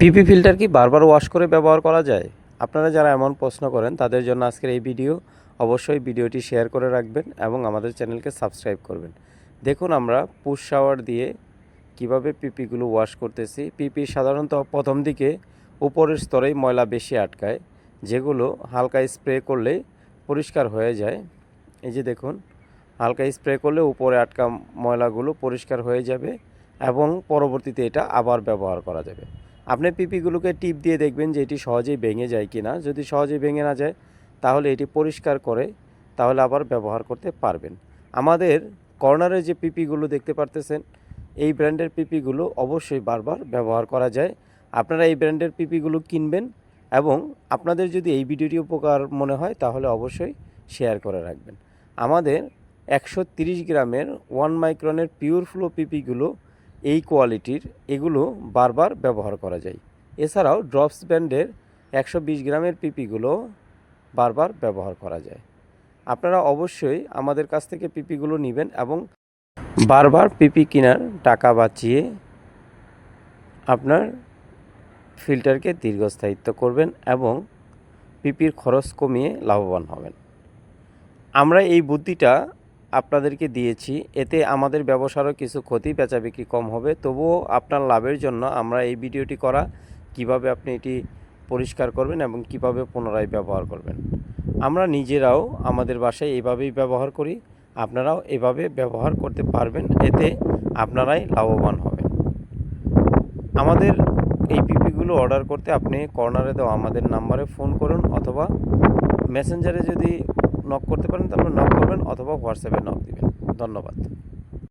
পিপি filter কি বারবার wash করে ব্যবহার করা যায়? আপনারা যারা এমন প্রশ্ন করেন, তাদের জন্য আজকের এই ভিডিও। অবশ্যই ভিডিওটি শেয়ার করে রাখবেন এবং আমাদের চ্যানেলকে সাবস্ক্রাইব করবেন। দেখুন আমরা পুশ শাওয়ার দিয়ে কীভাবে পিপিগুলো ওয়াশ করতেছি। পিপি সাধারণত প্রথম দিকে উপরের স্তরেই ময়লা বেশি আটকায়, যেগুলো হালকা স্প্রে করলে পরিষ্কার হয়ে যায়। এই যে দেখুন, হালকা স্প্রে করলে উপরে আটকা ময়লাগুলো পরিষ্কার হয়ে যাবে এবং পরবর্তীতে এটা আবার ব্যবহার করা যাবে। আপনি পিপিগুলোকে টিপ দিয়ে দেখবেন যে এটি সহজেই ভেঙে যায় কি না যদি সহজেই ভেঙে না যায়, তাহলে এটি পরিষ্কার করে তাহলে আবার ব্যবহার করতে পারবেন। আমাদের কর্নারে যে পিপিগুলো দেখতে পারতেছেন, এই ব্র্যান্ডের পিপিগুলো অবশ্যই বারবার ব্যবহার করা যায়। আপনারা এই ব্র্যান্ডের পিপিগুলো কিনবেন এবং আপনাদের যদি এই ভিডিওটি উপকার মনে হয়, তাহলে অবশ্যই শেয়ার করে রাখবেন। আমাদের একশো গ্রামের ওয়ান মাইক্রনের পিওর ফ্লো পিপিগুলো এই কোয়ালিটির এগুলো বারবার ব্যবহার করা যায়। এছাড়াও ড্রপস ব্যান্ডের একশো বিশ গ্রামের পিপিগুলো বারবার ব্যবহার করা যায়। আপনারা অবশ্যই আমাদের কাছ থেকে পিপিগুলো নেবেন এবং বারবার পিপি কেনার টাকা বাঁচিয়ে আপনার ফিল্টারকে দীর্ঘস্থায়িত্ব করবেন এবং পিপির খরচ কমিয়ে লাভবান হবেন। আমরা এই বুদ্ধিটা আপনাদেরকে দিয়েছি। এতে আমাদের ব্যবসারও কিছু ক্ষতি বেচা বিক্রি কম হবে। তবুও আপনার লাভের জন্য আমরা এই ভিডিওটি করা, কীভাবে আপনি এটি পরিষ্কার করবেন এবং কীভাবে পুনরায় ব্যবহার করবেন। আমরা নিজেরাও আমাদের বাসায় এইভাবেই ব্যবহার করি। আপনারাও এভাবে ব্যবহার করতে পারবেন। এতে আপনারাই লাভবান হবেন। আমাদের এই পিপিগুলো অর্ডার করতে আপনি কর্নারে দেওয়া আমাদের নাম্বারে ফোন করুন অথবা মেসেঞ্জারে যদি নক করতে পারেন তাহলে নক করবেন অথবা হোয়াটসঅ্যাপে নক দিবেন। ধন্যবাদ।